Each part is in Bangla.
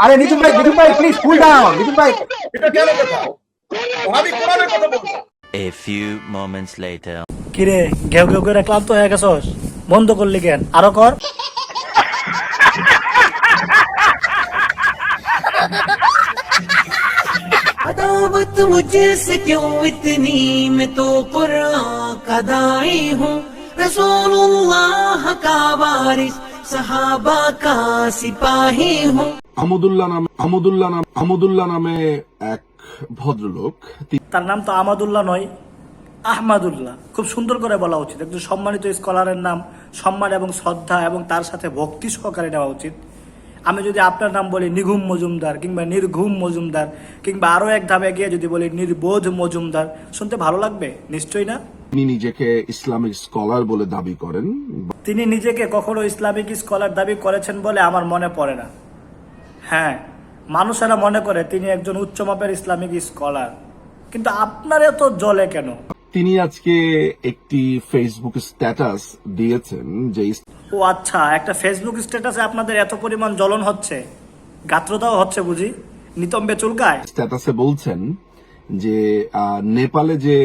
আরে নিতুন ভাই নিতুন ভাই প্লিজ কুল ডাউন নিতুন ভাই এটা কেন কথা আমি কোরআনের কথা বলছি A few moments later. কিরে ঘেউ ঘেউ করে ক্লান্ত হয়ে গেছস বন্ধ করলি কেন আরো কর अदावत मुझसे क्यों इतनी मैं तो कुरान का दाई हूँ रसूलुल्लाह का वारिस सहाबा का सिपाही हूँ আমদুল্লাহ নামে আমদুল্লাহ নাম আমদুল্লাহ নামে এক ভদ্রলোক। তার নাম তো আমাদুল্লাহ নয় আহমাদুল্লাহ। খুব সুন্দর করে বলা উচিত। একজন সম্মানিত স্কলারের নাম সম্মান এবং শ্রদ্ধা এবং তার সাথে ভক্তি সহকারে নেওয়া উচিত। আমি যদি আপনার নাম বলি নিঘুম মজুমদার কিংবা নির্ঘুম মজুমদার কিংবা আরও এক ধাপে গিয়ে যদি বলি নির্বোধ মজুমদার শুনতে ভালো লাগবে? নিশ্চয়ই না? তিনি নিজেকে ইসলামিক স্কলার বলে দাবি করেন। তিনি নিজেকে কখনো ইসলামিক স্কলার দাবি করেছেন বলে আমার মনে পড়ে না। হ্যাঁ মানুষেরা মনে করে তিনি একজন উচ্চমাপের ইসলামিক স্কলার। কিন্তু আপনার এত জলে কেন? তিনি আজকে একটি ফেসবুক স্ট্যাটাস দিয়েছেন যে ও আচ্ছা একটা ফেসবুক স্ট্যাটাসে আপনাদের এত পরিমাণ জ্বলন হচ্ছে? গাত্রতাও হচ্ছে বুঝি? নিতম্বে চুলকায়? স্ট্যাটাসে বলছেন যে নেপালে যে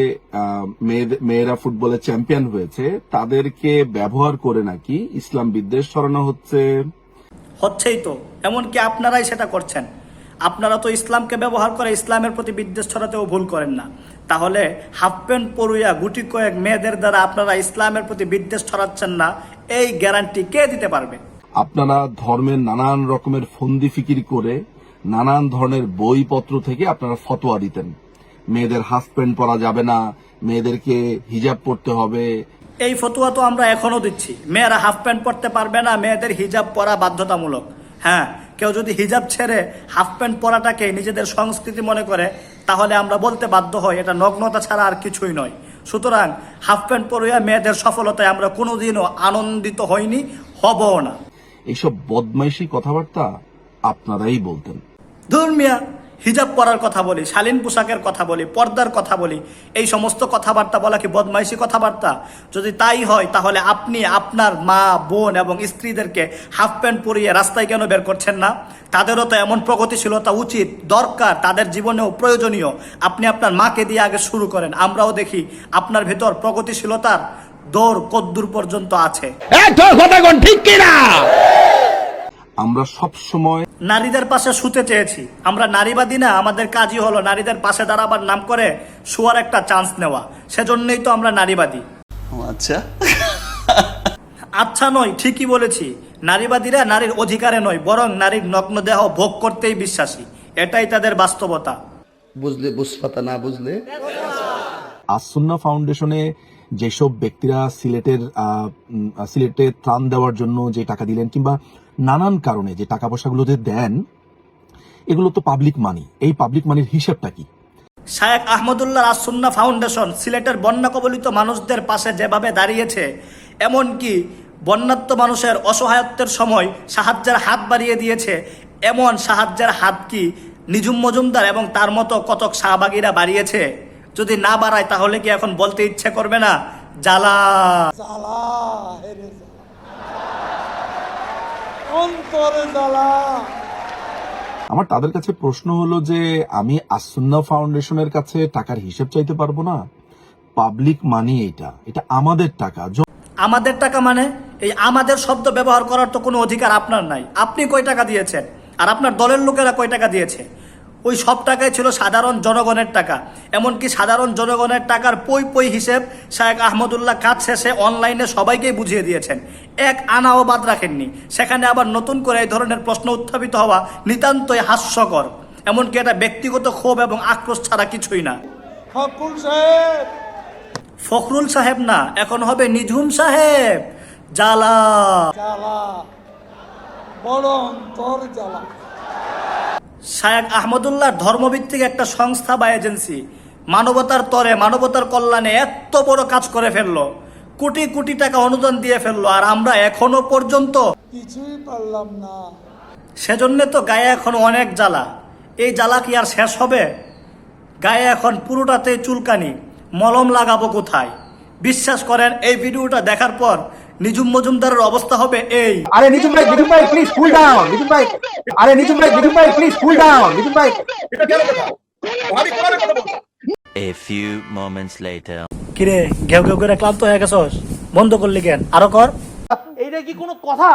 মেয়েরা ফুটবলে চ্যাম্পিয়ন হয়েছে তাদেরকে ব্যবহার করে নাকি ইসলাম বিদ্বেষ ছড়ানো হচ্ছে? হচ্ছেই তো, এমনকি আপনারাই সেটা করছেন। আপনারা তো ইসলামকে ব্যবহার করে ইসলামের প্রতি বিদ্বেষ ছড়াতেও ভুল করেন না। তাহলে হাফ প্যান্ট পরুয়া গুটি কয়েক মেয়েদের দ্বারা আপনারা ইসলামের প্রতি বিদ্বেষ ছড়াচ্ছেন না, এই গ্যারান্টি কে দিতে পারবে? আপনারা ধর্মের নানান রকমের ফন্দি ফিকির করে নানান ধরনের বইপত্র থেকে আপনারা ফতোয়া দিতেন। মেয়েদের হাফ প্যান্ট পরা যাবে না, মেয়েদেরকে হিজাব পরতে হবে এই ফতুয়া তো আমরা এখনও দিচ্ছি। মেয়েরা হাফ প্যান্ট পরতে পারবে না মেয়েদের হিজাব পরা বাধ্যতামূলক। হ্যাঁ কেউ যদি হিজাব ছেড়ে হাফ প্যান্ট পরাটাকে নিজেদের সংস্কৃতি মনে করে তাহলে আমরা বলতে বাধ্য হই এটা নগ্নতা ছাড়া আর কিছুই নয়। সুতরাং হাফ প্যান্ট পরিয়া মেয়েদের সফলতায় আমরা কোনোদিনও আনন্দিত হইনি হবও না। এইসব বদমাইশি কথাবার্তা আপনারাই বলতেন। ধর্মিয়া হিজাব পরার কথা বলি, শালীন পোশাকের কথা বলি, পর্দার কথা বলি, এই সমস্ত কথাবার্তা বলা কি বদমাইশি কথাবার্তা? যদি তাই হয়, তাহলে আপনি আপনার মা, বোন এবং স্ত্রীদেরকে হাফ প্যান্ট পরিয়ে রাস্তায় কেন বের করছেন না? তাদেরও তো এমন প্রগতিশীলতা উচিত, দরকার, তাদের জীবনেও প্রয়োজনীয়। আপনি আপনার মাকে দিয়ে আগে শুরু করেন, আমরাও দেখি আপনার ভেতর প্রগতিশীলতার দৌড় কদ্দূর পর্যন্ত আছে। আমরা সব সময় নারীদের পাশে শুতে চেয়েছি। আমরা নারীবাদী না আমাদের কাজই হলো নারীদের পাশে দাঁড়াবার নাম করে শোয়ার একটা চান্স নেওয়া। সেজন্যই তো আমরা নারীবাদী। আচ্ছা। আচ্ছা নয় ঠিকই বলেছি। নারীবাদীরা নারীর অধিকারে নয় বরং নারীর নগ্ন দেহ ভোগ করতেই বিশ্বাসী। এটাই তাদের বাস্তবতা। বুঝলে বুঝপাতা না বুঝলে? আসুন্না ফাউন্ডেশনে যেসব ব্যক্তিরা সিলেটের সিলেটে ত্রাণ দেওয়ার জন্য যে টাকা দিলেন কিংবা নানান কারণে যে টাকা পয়সাগুলো যে দেন, এগুলো তো পাবলিক মানি এই পাবলিক মানির হিসেবটা কি? শায়েক আহমদুল্লাহ আসুন্না ফাউন্ডেশন সিলেটের বন্যা কবলিত মানুষদের পাশে যেভাবে দাঁড়িয়েছে, এমনকি বন্যাত্ম মানুষের অসহায়ত্বের সময় সাহায্যের হাত বাড়িয়ে দিয়েছে, এমন সাহায্যের হাত কি নিজুম মজুমদার এবং তার মতো কতক শাহবাগীরা বাড়িয়েছে? যদি না বাড়ায় তাহলে কি এখন বলতে ইচ্ছে করবে না? জ্বালা আমার তাদের কাছে প্রশ্ন হলো যে আমি আসুন্না ফাউন্ডেশনের কাছে টাকার হিসেব চাইতে পারব না? পাবলিক মানি এটা এটা আমাদের টাকা। আমাদের টাকা মানে? এই আমাদের শব্দ ব্যবহার করার তো কোনো অধিকার আপনার নাই। আপনি কয় টাকা দিয়েছেন? আর আপনার দলের লোকেরা কয় টাকা দিয়েছে? ওই সব টাকাই ছিল সাধারণ জনগণের টাকা। এমনকি সাধারণ জনগণের টাকার পই পই হিসেব শায়েক আহমদুল্লাহ কাজ শেষে অনলাইনে সবাইকেই বুঝিয়ে দিয়েছেন। এক আনাও বাদ রাখেননি। সেখানে আবার নতুন করে এই ধরনের প্রশ্ন উত্থাপিত হওয়া নিতান্তই হাস্যকর। এমনকি এটা ব্যক্তিগত ক্ষোভ এবং আক্রোশ ছাড়া কিছুই না। ফখরুল সাহেব! না এখন হবে নিঝুম সাহেব। জ্বালা। শায়েক আহমদুল্লাহ ধর্মভিত্তিক একটা সংস্থা বা এজেন্সি। মানবতার তরে মানবতার কল্যাণে এত বড় কাজ করে ফেলল। কোটি কোটি টাকা অনুদান দিয়ে ফেলল। আর আমরা এখনও পর্যন্ত কিছুই পারলাম না। সেজন্য তো গায়ে এখন অনেক জ্বালা। এই জ্বালা কি আর শেষ হবে? গায়ে এখন পুরোটাতে চুলকানি। মলম লাগাবো কোথায়? বিশ্বাস করেন এই ভিডিওটা দেখার পর নিজুম মজুমদারের অবস্থা হবে এই। আরে নিজুম ভাই নিজুম ভাই প্লিজ কুল ডাউন নিজুম ভাই। আরে নিজুম ভাই নিজুম ভাই প্লিজ কুল ডাউন নিজুম ভাই। এটা কেন কথা লেটার কথা. কিরে ঘেউ ঘেউ করে ক্লান্ত হয়ে গেছস? বন্ধ করলি কেন? আরও কর। এইটা কি কোনো কথা?